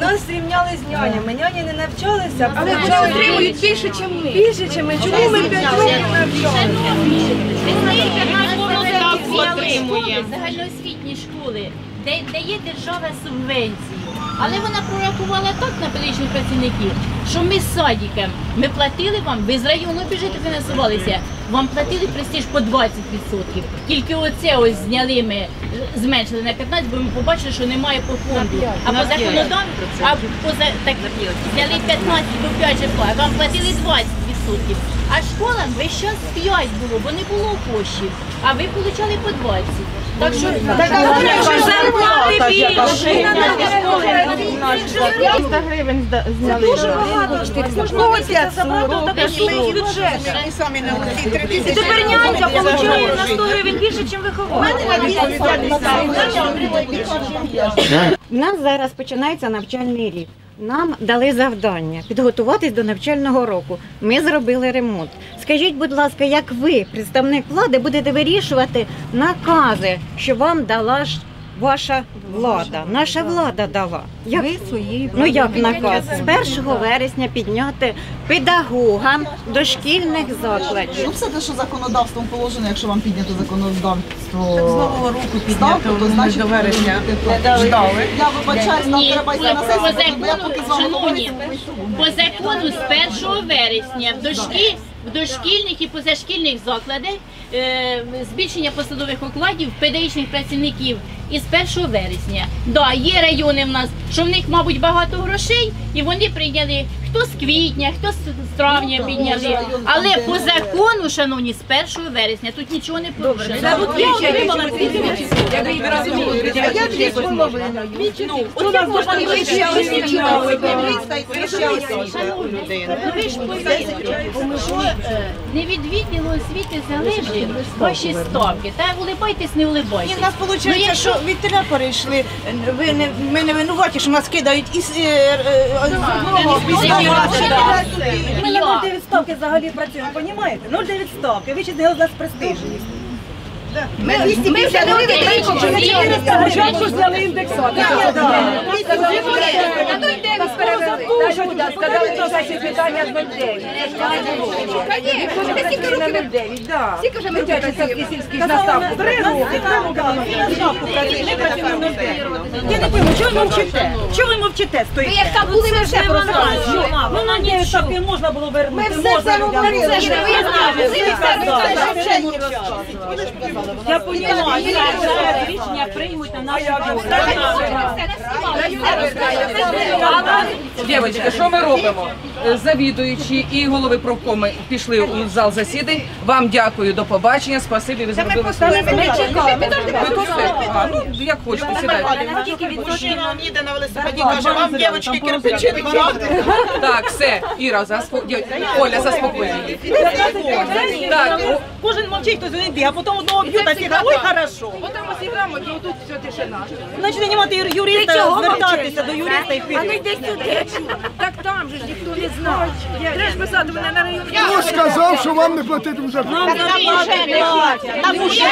Нас зрівняли з нянями. Няні не навчалися, Але вони отримують більше, ніж ми. більше, ніж ми. Чому ми п'ять років навчалися? отримує загальноосвітні школи, дає держава субвенцію. Але вона прорахувала так на педагогічних працівників, що ми з садиком, ми платили вам, ви з районного бюджету фінансувалися, вам платили престиж по 20%. Тільки оце ось зняли ми, зменшили на 15%, бо ми побачили, що немає по фонду. А по законодавству, а поза, так, зняли 15, бо 5 же платить, вам платили 20%. А школам весь час 5 було, бо не було коштів, а ви получали по 20. Так що зарплати більше. 300 гривень зняли. Дуже багато. Кожного місяця забрати в такий бюджет. І тепер нянька отримує на 100 гривень більше, ніж вихователь. У нас зараз починається навчальний рік. Нам дали завдання підготуватись до навчального року. Ми зробили ремонт. Скажіть, будь ласка, як ви, представник влади, будете вирішувати накази, що вам дала ваша влада? Наша влада дала. Як? Ну як наказ? З 1 вересня підняти педагогам дошкільних закладів. Ну, все те, що законодавством положено, якщо вам піднято законодавство З нового року піднято, то значить до вересня ждали. ждали. Я вибачаюсь, нам Ні, треба по, йти на по сесію, бо я закону, поки з вами шановні, говорю. по закону з 1 вересня в дошкі, в дошкільних і позашкільних закладах збільшення посадових окладів педагогічних працівників із 1 вересня. Да, є райони в нас, що в них, мабуть, багато грошей, і вони прийняли хто з квітня, хто з травня підняли. Але по закону, шановні, з 1 вересня тут нічого не порушено. Я отримала У нас можна ще Ви ж повірте, що е, не від відділу освіти залежить ваші ставки. Та улибайтесь, не І улибайтесь. в нас виходить, Ну, якщо- що від тебе перейшли. Ви не, ми не винуваті, що нас кидають із е, е, з другого міського Ми на 0,9 ставки взагалі працюємо, розумієте? 0,9 ставки, ви ще з нас престижність. Ми вже не Спочатку зняли індексацію. На той дев'ять перевели. Сказали, що за питання з 0,9. Ми стільки років? Скільки вже ми працюємо? сільських наставку. Три роки. Я не пойму, чого ви мовчите? Чого ви мовчите? Ви як там були, ми все розказуємо. На 9 ставки можна було вернути. Ми все це говорили. Ви як там були, ви все розказуєте. не поняла, я зараз рішення приймуть на нашу Дівчатки, що ми робимо? Е, Завідуючі і голови профкоми пішли у зал засідань. Вам дякую, до побачення. Спасибі, ви зробили своє. Ви тут все? А, ну, як хочете, сідайте. Мужчина їде на велосипеді, каже, вам, дівчатки, кирпичі двора. Так, все, Іра, заспо... дя- Оля, заспокоюй. Так, Кожен мовчить, хтось один бігає, а потім одного б'ють, а всі ой, хорошо. потім усі грамоті, і тут все тишина. Значить, не мати юриста, звертатися до юриста і пити. Так там же ж ніхто не знає. Треба ж писати мене на район. Хто сказав, що вам не платити вже? Нам зарплати не платять. Нам уже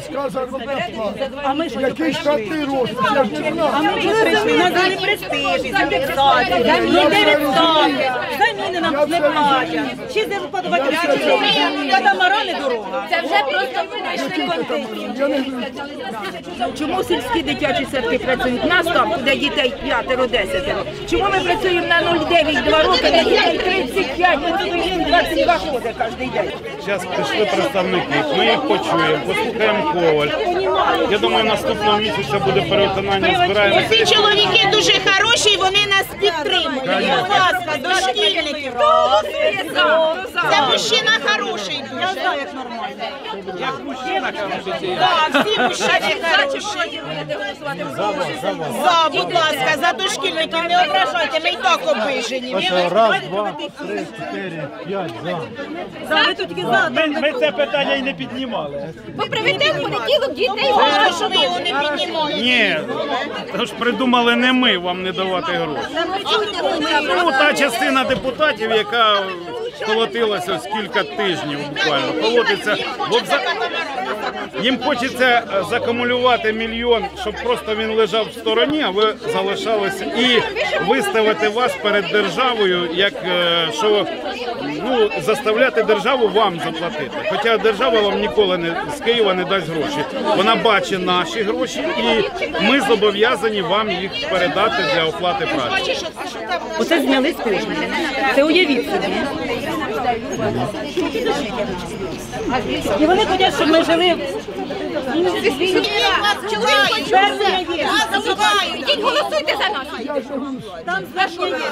ТСК заробляє. Який штатний не А ми вже прийшли, нам дали престиж, індексацію, заміни заміни нам не платять. Ще де подавати Та мара не дорога. Це вже просто винайшли не знаю. Чому сільські дитячі садки працюють на ставку, де дітей п'ятеро, десятеро? Чому ми працюємо на 0,9 два роки, де дітей 35, ми тут 22 ходи кожен день? Зараз прийшли представники, ми їх почуємо, послухаємо коваль. Я думаю, наступного місяця буде перевиконання збираємо. Ці чоловіки дуже хороші, вони нас підтримують. Будь ласка, дошкільники. Це мужчина хороший. Я знаю, як нормально. Як мужчина, кажуть. Так, всі мужчини хороші. За, будь ласка, за дошкільників не ображайте, ми і так обижені. Раз, два, три, чотири, п'ять, за. Ви тут за. Ми, це питання і не піднімали. Ви приведете в понеділок дітей. Тому що ми його не піднімаємо. Ні, тож придумали не ми вам не давати гроші. Ну, та частина депутатів, яка колотилася ось кілька тижнів буквально, колотиться. От за... Їм хочеться е, закумулювати мільйон, щоб просто він лежав в стороні, а ви залишалися і виставити вас перед державою, як е, що ну заставляти державу вам заплатити. Хоча держава вам ніколи не з Києва не дасть гроші. Вона бачить наші гроші, і ми зобов'язані вам їх передати для оплати праці. Оце зняли з кожного. Це уявіть собі. І вони хочуть, щоб ми жили. Ідіть голосуйте за нас. Там зверху є.